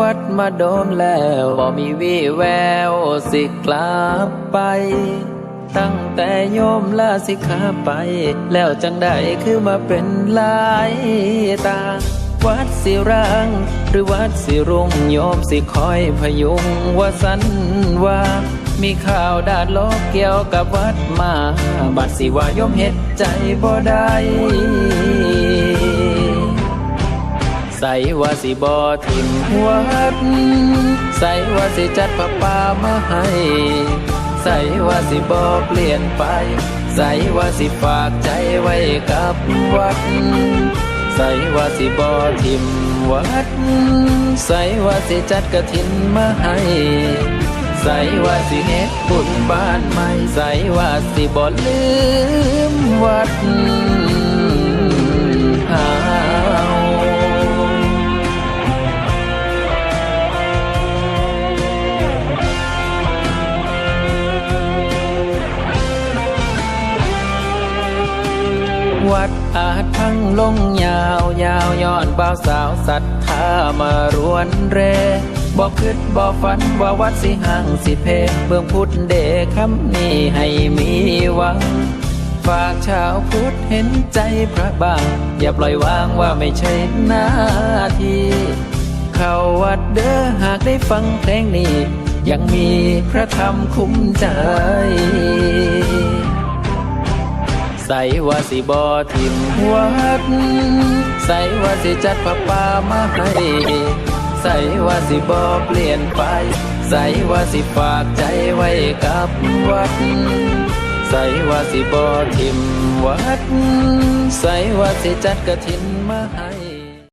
วัดมาโดนแล้วบ่มีวี่แววสิกลับไป ตั้งแต่โยมลาสิกขาไป แล้วจังได้คือมาเป็นลายตา วัดสิรัง หรือวัดสิรุ่งโยมสิคอยพยุงว่าสันว่ามีข่าวดาดลกเกี่ยวกับวัดมา บัดสิว่าโยมเฮ็ดใจบ่ได้ ใส่ว่าสิบอทิมวัด ใส่ว่าสิจัดผ้าป่ามาให้ ใส่ว่าสิบอเปลี่ยนไป ใส่ว่าสิฝากใจไว้กับวัด ใส่ว่าสิบอทิมวัด ใส่ว่าสิจัดกระถินมาให้ใส่ว่าสิเฮ็ดบุญบ้านใหม่ใส่ว่าสิบ่ลืมวัด วัดอาจพังลงยาวยาวย้อนบ่าวสาวศรัทธามารวนเรบอกคิดบอกฝันว่าวัดสิห่างสิเพเบื้องพุทธเดคำนี้ให้มีหวัง ฝากชาวพุทธเห็นใจพระบางอย่าปล่อยวางว่าไม่ใช่หน้าที่เข้าวัดเด้อหากได้ฟังเพลงนี้ ยังมีพระธรรมคุ้มใจ ใส่ว่าสิบอทิมวัด ใส่ว่าสิจัดผ้าป่ามาให้ใส่ว่าสิบอเปลี่ยนไป ใส่ว่าสิฝากใจไว้กับวัด ใส่ว่าสิบอทิมวัด ใส่ว่าสิจัดกระถินมาให้